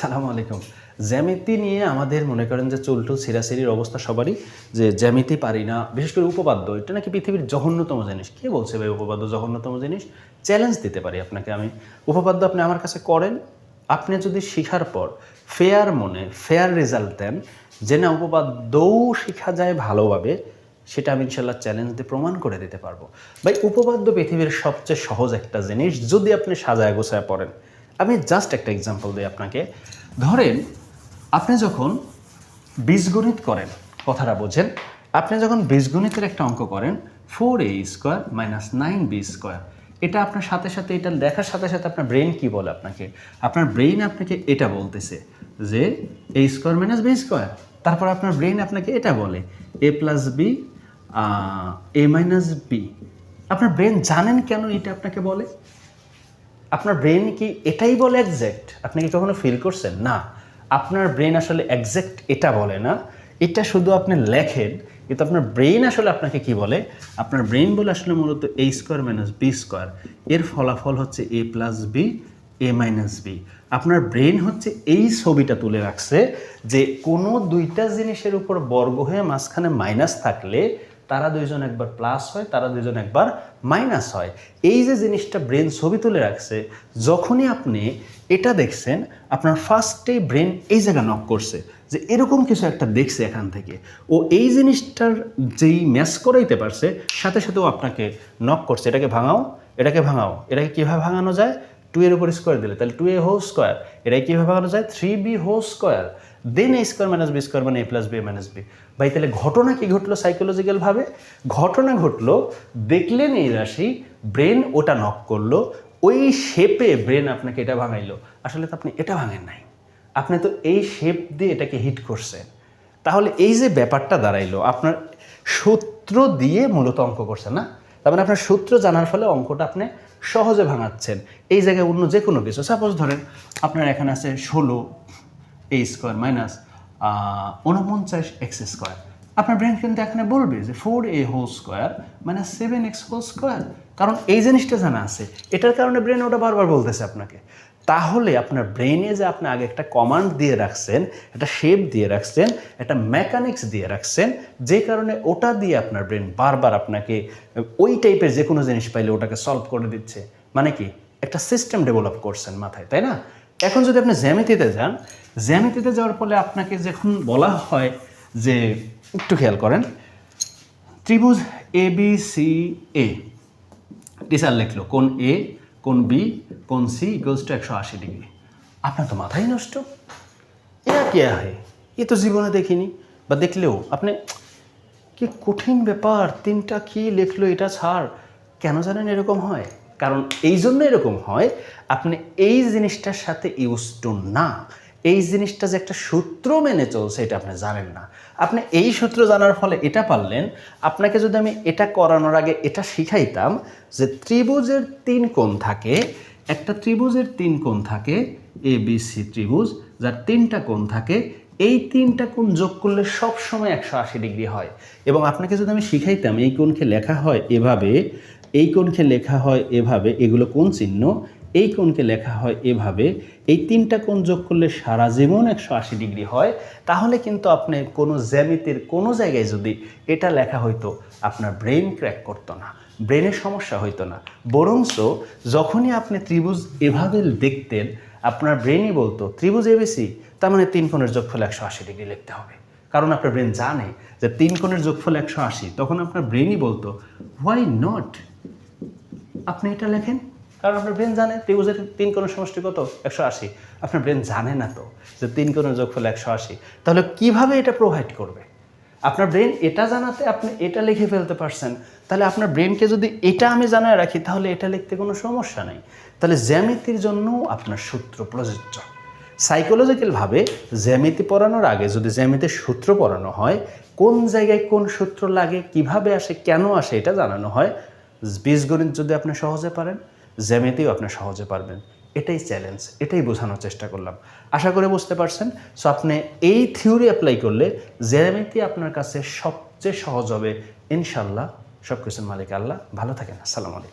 সালাম আলাইকুম। জ্যামিতি নিয়ে আমাদের মনে করেন যে চুলটুল সিরাসিরির অবস্থা সবারই যে জ্যামিতি পারি না, বিশেষ করে উপপাদ্য, এটা নাকি পৃথিবীর জঘন্যতম জিনিস। কে বলছে ভাই উপপাদ্য জঘন্যতম জিনিস? চ্যালেঞ্জ দিতে পারি আপনাকে আমি। উপপাদ্য আপনি আমার কাছে করেন, আপনি যদি শিখার পর ফেয়ার মনে ফেয়ার রেজাল্ট দেন, যে না উপপাদ্যও শেখা যায় ভালোভাবে, সেটা আমি ইনশাল্লাহ চ্যালেঞ্জ দিয়ে প্রমাণ করে দিতে পারব। ভাই, উপপাদ্য পৃথিবীর সবচেয়ে সহজ একটা জিনিস, যদি আপনি সাজায় গোছায় পড়েন। আমি জাস্ট একটা এক্সাম্পল দিই আপনাকে। ধরেন, আপনি যখন বীজগণিত করেন, কথাটা বোঝেন, আপনি যখন বীজগণিতের একটা অঙ্ক করেন four A square minus nine B square এটা আপনার সাথে সাথে, এটা দেখার সাথে সাথে আপনার ব্রেন কি বলে আপনাকে? আপনার ব্রেইন আপনাকে এটা বলতেছে যে A square minus B square তারপর আপনার ব্রেইন আপনাকে এটা বলে A plus B A minus B আপনার ব্রেন জানেন কেন এটা আপনাকে বলে? আপনার ব্রেন কি এটাই বলে একজ্যাক্ট আপনি কি কখনো ফিল করছেন? না, আপনার ব্রেন আসলে একজ্যাক্ট এটা বলে না। এটা শুধু আপনি লেখেন, কিন্তু আপনার ব্রেন আসলে আপনাকে কি বলে? আপনার ব্রেন বলে আসলে মূলত A square minus B square এর ফলাফল হচ্ছে A plus B A minus B আপনার ব্রেন হচ্ছে এই ছবিটা তুলে রাখছে যে কোনো দুইটা জিনিসের উপর বর্গ হয়ে মাঝখানে মাইনাস থাকলে তারা দুইজন একবার প্লাস হয়, তারা দুইজন একবার মাইনাস হয়। এই যে জিনিসটা ব্রেন ছবি তুলে রাখছে, যখনই আপনি এটা দেখছেন, আপনার ফার্স্টেই ব্রেন এই জায়গা নক করছে যে এরকম কিছু একটা দেখছে এখান থেকে। ও এই জিনিসটার যেই ম্যাচ করাইতে পারছে, সাথে সাথেও আপনাকে নক করছে। এটাকে ভাঙাও এটাকে ভাঙাও। এটাকে কীভাবে ভাঙানো যায়? টু এর উপর স্কোয়ার দিলে। তাহলে টু এ হো স্কোয়ার এটাকে কীভাবে ভাঙানো যায়? Three B whole square then A square minus B square মানে A plus B minus B ভাই, তাহলে ঘটনা কি ঘটলো সাইকোলজিক্যালভাবে ঘটনা ঘটলো, দেখলেন এই রাশি ব্রেন ওটা নক করল, ওই শেপে ব্রেন আপনাকে এটা ভাঙাইলো। আসলে তো আপনি এটা ভাঙেন নাই। আপনি তো এই শেপ দিয়ে এটাকে হিট করছেন। তাহলে এই যে ব্যাপারটা দাঁড়াইলো, আপনার সূত্র দিয়ে মূলত অঙ্ক করছেন না? তার মানে আপনার সূত্র জানার ফলে অঙ্কটা আপনি সহজে ভাঙাচ্ছেন। এই জায়গায় অন্য যে কোনো কিছু সাপোজ ধরেন আপনার এখানে আছে ষোলো এ স্কোয়ার মাইনাস উনপঞ্চাশ এক্স স্কোয়ার। আপনার ব্রেন কিন্তু এখানে বলবে যে four A whole square minus seven X whole square কারণ এই জিনিসটা জানা আছে। এটার কারণে ব্রেন ওটা বারবার বলতেছে আপনাকে। তাহলে আপনার ব্রেনে যে আপনি আগে একটা কমান্ড দিয়ে রাখছেন, একটা শেপ দিয়ে রাখছেন, একটা মেকানিক্স দিয়ে রাখছেন, যে কারণে ওটা দিয়ে আপনার ব্রেন বারবার আপনাকে ওই টাইপের যে কোনো জিনিস পাইলে ওটাকে সলভ করে দিচ্ছে। মানে কি? একটা সিস্টেম ডেভেলপ করছেন মাথায়, তাই না? এখন যদি আপনি জ্যামিতিতে যান, জ্যামিতিতে যাওয়ার ফলে আপনাকে যখন বলা হয় যে, একটু খেয়াল করেন, ত্রিভুজ এ বি সি এ টিচার লিখলো, কোন এ কোন বি কোন সি ইকুয়ালস টু একশো আশি ডিগ্রি আপনার তো মাথাই নষ্ট। এরা কে হয় এ তো জীবনে দেখিনি। বা দেখলেও আপনি, কি কঠিন ব্যাপার, তিনটা কি লিখলো, এটা ছাড়, কেন জানেন এরকম হয়? কারণ এই জন্য এরকম হয়, আপনি এই জিনিসটার সাথে ইউজ টু না। এই জিনিসটা যে একটা সূত্র মেনে চলছে এটা আপনি জানেন না। আপনি এই সূত্র জানার ফলে এটা পারলেন, আপনাকে যদি আমি এটা করানোর আগে এটা শিখাইতাম যে ত্রিভুজের তিন কোণ থাকে, একটা ত্রিভুজের তিন কোণ থাকে এ বি সি ত্রিভুজ, যার তিনটা কোণ থাকে, এই তিনটা কোণ যোগ করলে সব সময় একশো আশি ডিগ্রি হয়। এবং আপনাকে যদি আমি শিখাইতাম এই কোণকে লেখা হয় এভাবে এই কোণকে লেখা হয় এভাবে, এগুলো কোন চিহ্ন, এই কোণকে লেখা হয় এভাবে, এই তিনটা কোণ যোগ করলে সারা জীবন একশো আশি ডিগ্রি হয়। তাহলে কিন্তু আপনি কোনো জ্যামিতির কোনো জায়গায় যদি এটা লেখা হইতো, আপনার ব্রেন ক্র্যাক করতো না ব্রেনের সমস্যা হইতো না। বরঞ্চ যখনই আপনি ত্রিভুজ এভাবে দেখতেন, আপনার ব্রেনই বলতো, ত্রিভুজ এবিসি তার মানে তিন কোণের যোগফল একশো আশি ডিগ্রি লিখতে হবে। কারণ আপনার ব্রেন জানে যে তিন কোণের যোগফল একশো আশি, তখন আপনার ব্রেনই বলতো হোয়াই নট আপনি এটা লেখেন? কারণ আপনার ব্রেন জানে, ত্রিভুজের তিন কোণের সমষ্টি কত? একশো আশি। আপনার ব্রেন জানে না তো যে তিন কোণের যোগফল একশো আশি। তাহলে কীভাবে এটা প্রোভাইড করবে? আপনার ব্রেন এটা জানাতে আপনি এটা লিখে ফেলতে পারছেন। তাহলে আপনার ব্রেনকে যদি এটা আমি জানায় রাখি, তাহলে এটা লিখতে কোনো সমস্যা নেই। তাহলে জ্যামিতির জন্যও আপনার সূত্র প্রযোজ্য। সাইকোলজিক্যালভাবে জ্যামিতি পড়ানোর আগে যদি জ্যামিতির সূত্র পড়ানো হয়, কোন জায়গায় কোন সূত্র লাগে, কীভাবে আসে, কেন আসে, এটা জানানো হয়। বীজগণিত যদি আপনি সহজে পারেন, জ্যামিতিও আপনি সহজে পারবেন। এটাই চ্যালেঞ্জ এটাই বোঝানোর চেষ্টা করলাম। আশা করে বুঝতে পারছেন? সো আপনি এই থিওরি অ্যাপ্লাই করলে জ্যামিতি আপনার কাছে সবচেয়ে সহজ হবে। ইনশাল্লাহ সব কিছুর মালিক আল্লাহ। ভালো থাকেন, আসসালামু আলাইকুম।